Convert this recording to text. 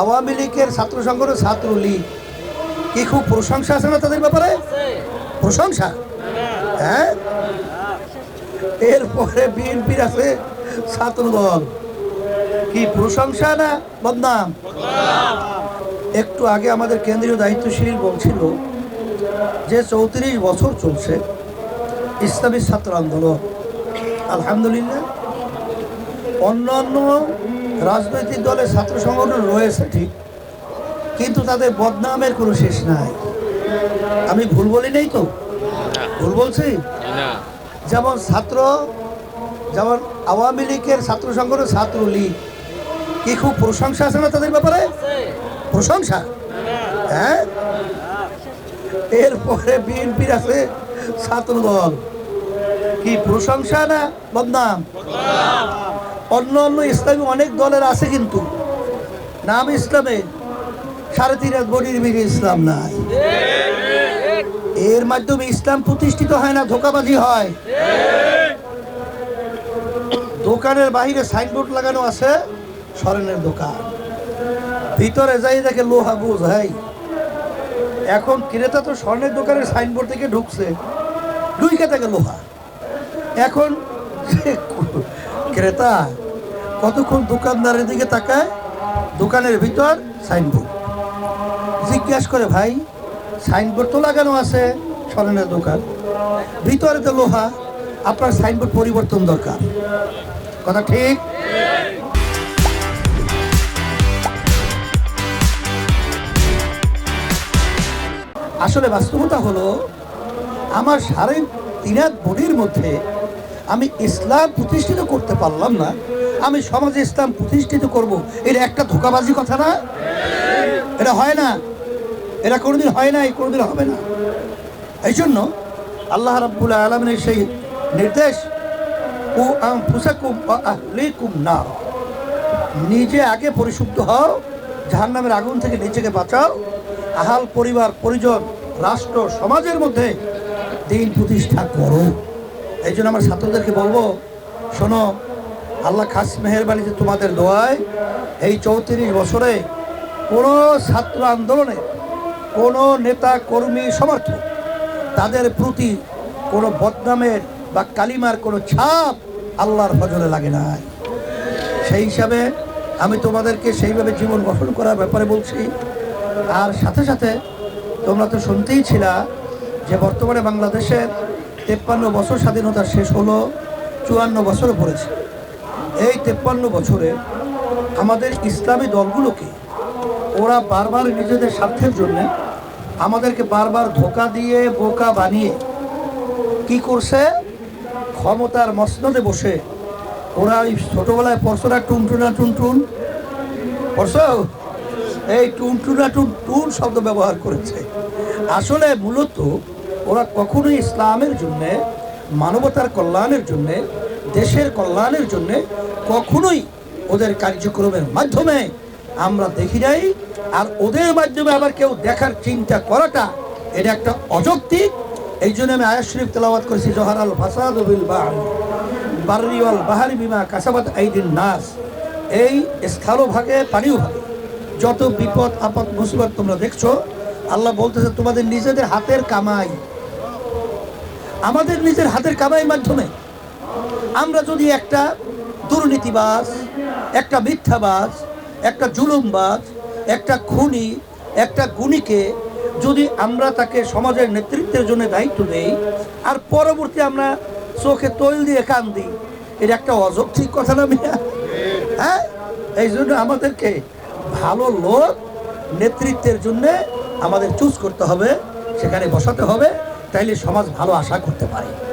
আওয়ামী লীগের ছাত্র সংগঠন ছাত্রলীগ। কি খুব প্রশংসা আছে না তাদের ব্যাপারে? প্রশংসা? হ্যাঁ? এরপরে বিএনপির আছে ছাত্র দল কি প্রশংসা না বদনাম? একটু আগে আমাদের কেন্দ্রীয় দায়িত্বশীল বলছিল যে চৌত্রিশ বছর চলছে ইসলামী ছাত্র আন্দোলন। আলহামদুলিল্লাহ। অন্যান্য রাজনৈতিক দলের ছাত্র সংগঠন রয়েছে ঠিক কিন্তু তাদের বদনামের কোনো শেষ নাই। আমি ভুল বলি নেই তো? ভুল বলছি? যেমন ছাত্র যেমন আওয়ামী লীগের ছাত্র সংগঠন ছাত্রলীগ কি খুব প্রশংসা আছে না তাদের ব্যাপারে? প্রশংসা? হ্যাঁ? এরপরে বিএনপির আছে ছাত্র দল কি প্রশংসা না বদনাম। অন্য অন্য ইসলামী অনেক দলের আছে কিন্তু। নাম ইসলামে সাড়ে তিন হাত বডির বিঘে ইসলাম নাই। এর মাধ্যমে ইসলাম প্রতিষ্ঠিত হয় না, ধোকাবাজি হয়। দোকানের বাইরে সাইনবোর্ড লাগানো আছে স্মরণের দোকান। ভিতরে যাই দেখে লোহা বুঝ, হাই। এখন ক্রেতা তো স্বর্ণের দোকানের সাইনবোর্ড থেকে ঢুকছে, ঢুইকে থাকে লোহা। এখন ক্রেতা, কতক্ষণ দোকানদারের দিকে তাকায়? দোকানের ভিতর সাইনবোর্ড। জিজ্ঞাসা করে, ভাই, সাইনবোর্ড তো লাগানো আছে স্বর্ণের দোকান। ভিতরে তো লোহা, আপনার সাইনবোর্ড পরিবর্তন দরকার। কথা ঠিক? আসলে বাস্তবতা হলো, আমার সাড়ে তিন বডির মধ্যে আমি ইসলাম প্রতিষ্ঠিত করতে পারলাম না। আমি সমাজে ইসলাম প্রতিষ্ঠিত করব। এটা একটা ধোকাবাজি কথা না? এটা হয় না। এটা কোনোদিন হয় না কোনোদিন হবে না। এই জন্য আল্লাহ রাব্বুল আলমিনের সেই নির্দেশ ও ফুসাকুম না নিজে আগে পরিশুদ্ধ হও, জাহান্নামের আগুন থেকে নিজেকে বাঁচাও। আহাল পরিবার, পরিজন, রাষ্ট্র, সমাজের মধ্যে দিন প্রতিষ্ঠা করো। এই জন্য আমার ছাত্রদেরকে বলব, শোনো, আল্লাহ খাস মেহরবানিতে তোমাদের দোয়ায়, এই চৌত্রিশ বছরে কোনো ছাত্র আন্দোলনে কোনো নেতা কর্মী সমর্থক তাদের প্রতি কোনো বদনামের বা কালিমার কোনো ছাপ আল্লাহর ফজলে লাগে নাই। সেই হিসাবে আমি তোমাদেরকে সেইভাবে জীবন গঠন করার ব্যাপারে বলছি। আর সাথে সাথে তোমরা তো শুনতেই ছিলা যে বর্তমানে বাংলাদেশের তেপ্পান্ন বছর স্বাধীনতা শেষ হলো, চুয়ান্ন বছরও পড়েছে। এই তেপ্পান্ন বছরে আমাদের ইসলামী দলগুলোকে ওরা বারবার নিজেদের স্বার্থের জন্য আমাদেরকে বারবার ধোকা দিয়ে, বোকা বানিয়ে কি করছে? ক্ষমতার মসনদে বসে ওরা ওই ছোটোবেলায় পড়ছরা টুনটুনা টুনটুন? পড়ছো? এই টুনটুনা টুন টুন শব্দ ব্যবহার করেছে। আসলে মূলত ওরা কখনোই ইসলামের জন্যে, মানবতার কল্যাণের জন্যে, দেশের কল্যাণের জন্যে কখনোই ওদের কার্যক্রমের মাধ্যমে আমরা দেখি নাই। আর ওদের মাধ্যমে আবার কেউ দেখার চিন্তা করাটা, এটা একটা অযৌক্তিক। এই জন্য আমি আয়াস শরীফ তেলাওয়াত করেছি, জহার আল ফাসাদ বিল বাহরি। বিমা কাসাবাত আইদিন নাস। এই স্থলভাগে পানিও ভাগে, যত বিপদ, আপদ, মুসিবত তোমরা দেখছ, আল্লাহ বলতেছে, তোমাদের নিজেদের হাতের কামাই আমাদের নিজের হাতের কামাইয়ের মাধ্যমে। আমরা যদি একটা দুর্নীতিবাজ, একটা মিথ্যাবাজ, একটা জুলুমবাজ, একটা খুনি, একটা গুণীকে যদি আমরা তাকে সমাজের নেতৃত্বের জন্য দায়িত্ব দেই, আর পরবর্তী আমরা চোখে তৈল দিয়ে কান দিই, এটা একটা অযৌক্তিক কথা না মিয়া? হ্যাঁ? এই জন্য আমাদেরকে ভালো লোক নেতৃত্বের জন্যে আমাদের চুজ করতে হবে, সেখানে বসাতে হবে। তাইলে সমাজ ভালো আশা করতে পারে।